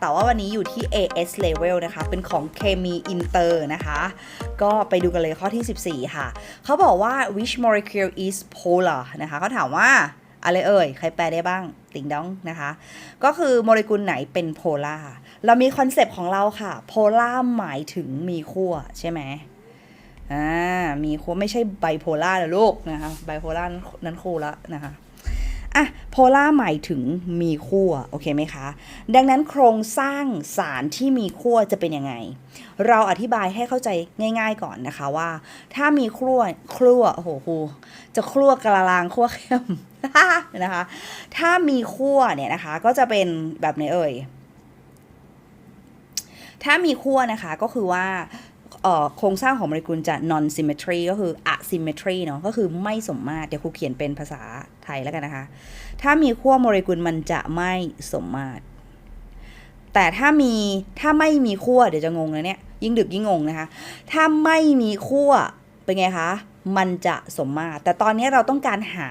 แต่ว่าวันนี้อยู่ที่ AS level นะคะ เป็นของเคมีอินเตอร์นะคะ ก็ไปดูกันเลยข้อที่ 14 ค่ะ เขาบอกว่า which molecule is polar นะคะเขาถามว่าอะไรเอ่ย ใครแปลได้บ้าง ติงดองนะคะ ก็คือโมเลกุลไหนเป็นโพล่า เรามีคอนเซปต์ของเราค่ะ โพล่าหมายถึงมีขั้วใช่ไหมอ่า มีขั้วไม่ใช่ไบโพล่านะลูกนะคะ ไบโพล่านั้นคู่ละนะคะ อะโพล่าหมายถึงมีขั้วโอเคไหมคะ ดังนั้นโครงสร้างสารที่มีขั้วจะเป็นยังไง เราอธิบายให้เข้าใจง่าย ๆก่อนนะคะว่า ถ้ามีขั้วขั้วโอ้โหจะขั้วกระลางขั้วเข้มนะคะ ถ้ามีขั้วเนี่ยนะคะ ก็จะเป็นแบบไหนเอ่ยถ้ามีขั้วนะคะก็คือว่า โครงสร้างของโมเลกุลจะ non symmetry ก็คือ asymmetry เนาะก็คือไม่สมมาตรเดี๋ยวครูเขียนเป็นภาษาไทยแล้วกันนะคะ ถ้ามีขั้วโมเลกุลมันจะไม่สมมาตร แต่ถ้ามีถ้าไม่มีขั้วเดี๋ยวจะงงนะเนี่ยยิ่งดึกยิ่งงงนะคะ ถ้าไม่มีขั้วเป็นไงคะ มันจะสมมาตร แต่ตอนนี้เราต้องการหา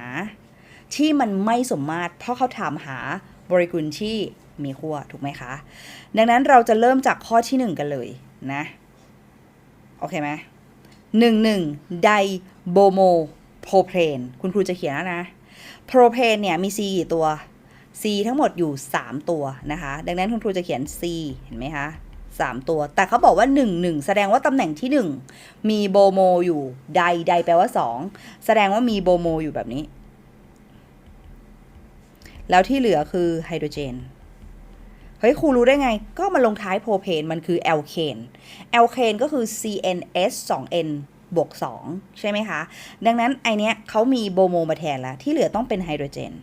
ที่มันไม่สมมาตร เพราะเขาถามหาโมเลกุลที่มีขั้วถูกไหมคะ ดังนั้นเราจะเริ่มจากข้อที่หนึ่งกันเลยนะ โอเคไหมหนึ่งหนึ่งไดโบโมโพเพนคุณครูจะเขียนแล้วนะโพรเพนเนี่ยมี C กี่ตัว C ทั้งหมดอยู่ 3 ตัวนะคะ ดังนั้นคุณครูจะเขียน C เห็นไหมคะ3 ตัว แต่เขาบอกว่า 1 1 แสดงว่าตำแหน่งที่ 1 มีโบโมอยู่ไดไดแปลว่า 2 แสดงว่ามีโบโมอยู่แบบนี้ แล้วที่เหลือคือไฮโดรเจน เฮ้ยครูรู้ได้ไง ก็มาลงท้ายโพรเพนมันคือแอลเคนแอลเคนก็คือ CNS 2N บวก2ใช่ไหมคะ ดังนั้นไอเนี้ยเขามีโบโมมาแทนแล้ว ที่เหลือต้องเป็นไฮโดรเจน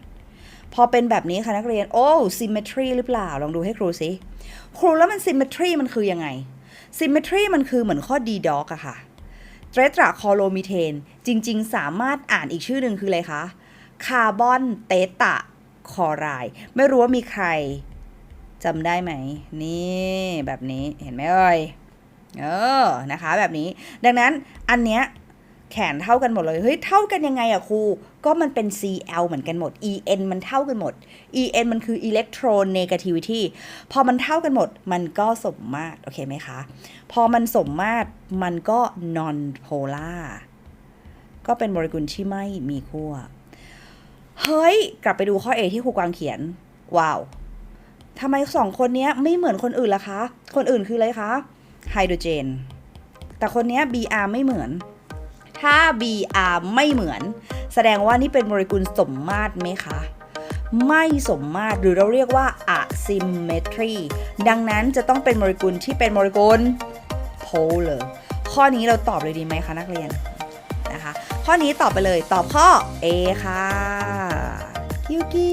พอเป็นแบบนี้ค่ะนักเรียน โอ้ symmetry หรือเปล่า ลองดูให้ครูสิ ครูแล้วมัน symmetry มันคือยังไง symmetry มันคือเหมือนข้อ d d o g อกอะค่ะเตรตราคอโลมิเทน จริง ๆ สามารถอ่านอีกชื่อหนึ่งคืออะไรคะ คาร์บอนเตตะคอไรไม่รู้ว่ามีใคร จำได้ไหม นี่แบบนี้เห็นไหมเอ่ยเออนะคะ แบบนี้ดังนั้นอันเนี้ยแขนเท่ากันหมดเลย เฮ้ย เท่ากันยังไงอะครู ก็มันเป็น Cl เหมือนกันหมด En มันเท่ากันหมด En มันคือ electronegativity พอมันเท่ากันหมด มันก็สมมาตร โอเคไหมคะ พอมันสมมาตร มันก็ non polar ก็เป็นโมเลกุลที่ไม่มีขั้ว เฮ้ย กลับไปดูข้อ A ที่ครูกวางเขียน ว้าว ทำไมสองคนเนี้ยไม่เหมือนคนอื่นล่ะคะ คนอื่นคืออะไรคะ ไฮโดรเจน แต่คนเนี้ย Br ไม่เหมือน ถ้า Br ไม่เหมือน แสดงว่านี่เป็นโมเลกุลสมมาตรไหมคะ ไม่สมมาตรหรือเราเรียกว่า asymmetry ดังนั้นจะต้องเป็นโมเลกุลที่เป็นโมเลกุล polar ข้อนี้เราตอบเลยดีไหมคะนักเรียนนะคะ ข้อนี้ตอบไปเลยตอบข้อ A ค่ะคิวกี้